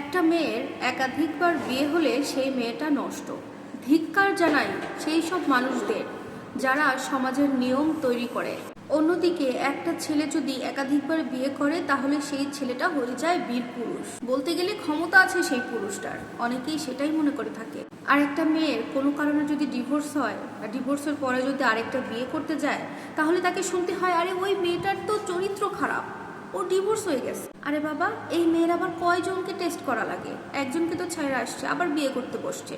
একটা মেয়ের একাধিকবার বিয়ে হলে সেই মেয়েটা নষ্ট। ধিক্কার জানাই সেই সব মানুষদের, যারা সমাজের নিয়ম তৈরি করে। অন্যদিকে, একটা ছেলে যদি একাধিকবার বিয়ে করে, তাহলে সেই ছেলেটা হয়ে যায় বীর পুরুষ। বলতে গেলে ক্ষমতা আছে সেই পুরুষটার। অনেকেই সেটাই মনে করে থাকে। আর একটা মেয়ের কোনো কারণে যদি ডিভোর্স হয়, আর ডিভোর্সের পরে যদি আরেকটা বিয়ে করতে যায়, তাহলে তাকে শুনতে হয়, আরে, ওই মেয়েটার তো চরিত্র খারাপ। ও ডিভোর্স হয়ে গেছে। আরে বাবা, এই মেয়ের আবার কয়জনকে টেস্ট করা লাগে? একজনকে তো ছেড়ে আসছে, আবার বিয়ে করতে বসছে।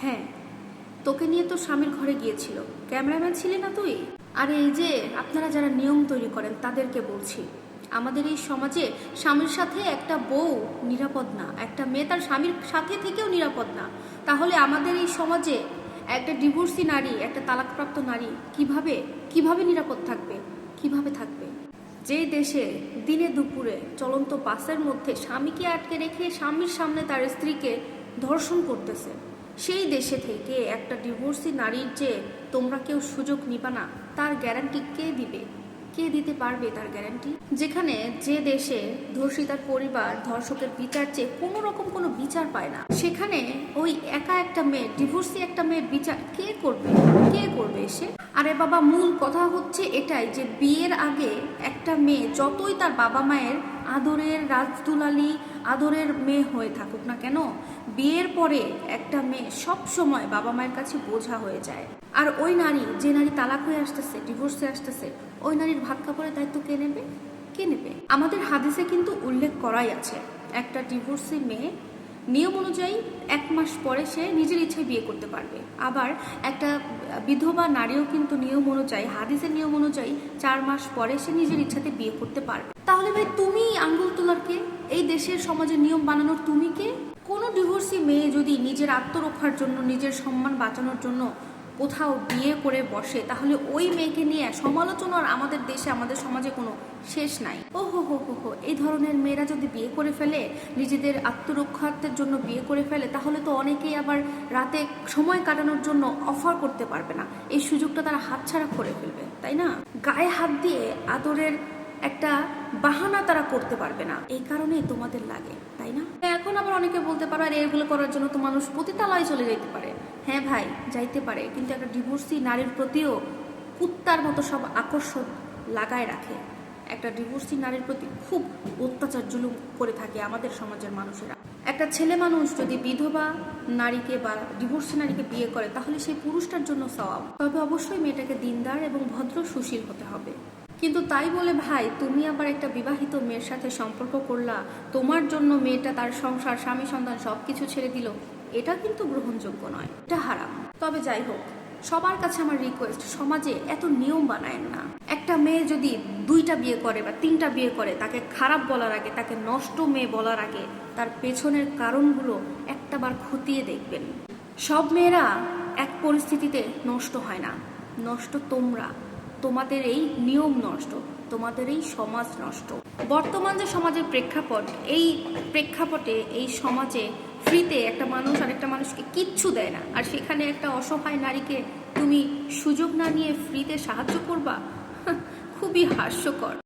হ্যাঁ তোকে নিয়ে তো স্বামীর ঘরে গিয়েছিল। ক্যামেরাম্যান ছিলি না তুই? আর এই যে, আপনারা যারা নিয়ম তৈরি করেন, তাদেরকে বলছি। আমাদের এই সমাজে স্বামীর সাথে একটা বউ নিরাপদ না, একটা মেয়ে তার স্বামীর সাথে থেকেও নিরাপদ না। তাহলে আমাদের এই সমাজে একটা ডিভোর্সি নারী, একটা তালাকপ্রাপ্ত নারী কীভাবে কীভাবে নিরাপদ থাকবে? কীভাবে থাকবে? যে দেশে দিনে দুপুরে চলন্ত বাসের মধ্যে স্বামীকে আটকে রেখে স্বামীর সামনে তার স্ত্রীকে ধর্ষণ করতেছে, সেই দেশে থেকে একটা ডিভোর্সি নারীর যে তোমরা কেউ সুযোগ নিবা না, তার গ্যারান্টি কে দিবে? কে দিতে পারবে তার গ্যারান্টি যেখানে যে দেশে ধর্ষিতার পরিবার ধর্ষকের বিচার চেয়ে কোনো রকম কোনো বিচার পায় না, সেখানে ওই একা একটা মেয়ে ডিভোর্সি একটা মেয়ের বিচার কে করবে? কে করবে সে? আরে বাবা, মূল কথা হচ্ছে এটাই যে বিয়ের আগে একটা মেয়ে, যতই তার বাবা মায়ের আদরের রাজদুলালি আদরের মেয়ে হয়ে থাকুক না কেন, বিয়ের পরে একটা মেয়ে সব সময় বাবা মায়ের কাছে বোঝা হয়ে যায়। আর ওই নারী, যে নারী তালাক হয়ে আসতেছে ডিভোর্সে আসতেছে, ওই নারীর ভাত কাপড়ের দায়িত্ব কে নেবে? কে নেবে? আমাদের হাদিসে কিন্তু উল্লেখ করাই আছে, একটা ডিভোর্সি মেয়ে নিয়ম অনুযায়ী এক মাস পরে সে নিজের ইচ্ছায় বিয়ে করতে পারবে। আবার একটা বিধবা নারীও কিন্তু নিয়ম অনুযায়ী, হাদিসের নিয়ম অনুযায়ী চার মাস পরে সে নিজের ইচ্ছাতে বিয়ে করতে পারবে। তাহলে ভাই, তুমি আঙ্গুল তোলার কে? এই দেশের সমাজে নিয়ম বানানোর তুমি কে? কোনো ডিভোর্সি মেয়ে যদি নিজের আত্মরক্ষার জন্য, নিজের সম্মান বাঁচানোর জন্য কোথাও বিয়ে করে বসে, তাহলে ওই মেয়েকে নিয়ে সমালোচনার আমাদের দেশে, আমাদের সমাজে কোনো শেষ নাই। ও হো হো হো হো, এই ধরনের মেয়েরা যদি বিয়ে করে ফেলে, নিজেদের আত্মরক্ষার্থের জন্য বিয়ে করে ফেলে, তাহলে তো অনেকেই আবার রাতে সময় কাটানোর জন্য অফার করতে পারবে না। এই সুযোগটা তারা হাতছাড়া করে ফেলবে, তাই না? গায়ে হাত দিয়ে আদরের একটা বাহানা তারা করতে পারবে না। এই কারণেই তোমাদের লাগে, তাই না? এখন আবার অনেকে বলতে পারো, আর, এগুলো করার জন্য তো মানুষ পতিতালয়ে চলে যেতে পারে। হ্যাঁ ভাই, যাইতে পারে, কিন্তু একটা ডিভোর্সি নারীর প্রতিও কুত্তার মতো সব আকর্ষণ লাগায় রাখে। একটা ডিভোর্সি নারীর প্রতি খুব অত্যাচার জুলুম করে থাকে আমাদের সমাজের মানুষেরা। একটা ছেলে মানুষ যদি বিধবা নারীকে বা ডিভোর্সি নারীকে বিয়ে করে, তাহলে সেই পুরুষটার জন্য সওয়াব। তবে অবশ্যই মেয়েটাকে দিনদার এবং ভদ্র সুশীল হতে হবে। কিন্তু তাই বলে, ভাই, তুমি আবার একটা বিবাহিত মেয়ের সাথে সম্পর্ক করলা। তোমার জন্য মেয়েটা তার সংসার, স্বামী, সন্তান সবকিছু ছেড়ে দিল। এটা কিন্তু গ্রহণযোগ্য নয়। এটা হারাম। তবে যাই হোক, সবার কাছে আমার রিকোয়েস্ট সমাজে এত নিয়ম বানায় না। একটা মেয়ে যদি দুইটা বিয়ে করে বা তিনটা বিয়ে করে, তাকে খারাপ বলার আগে, তাকে নষ্ট মেয়ে বলার আগে, তার পেছনের কারণগুলো একটাবার খতিয়ে দেখবেন। সব মেয়েরা এক পরিস্থিতিতে নষ্ট হয় না। নষ্ট তোমরা। তোমাদের এই নিয়ম নষ্ট, তোমাদের এই সমাজ নষ্ট। বর্তমান যে সমাজের প্রেক্ষাপট, এই প্রেক্ষাপটে, এই সমাজে ফ্রিতে একটা মানুষ আরেকটা মানুষকে কিচ্ছু দেয় না। আর সেখানে একটা অসহায় নারীকে তুমি সুযোগ না নিয়ে ফ্রিতে সাহায্য করবা? খুবই হাস্যকর।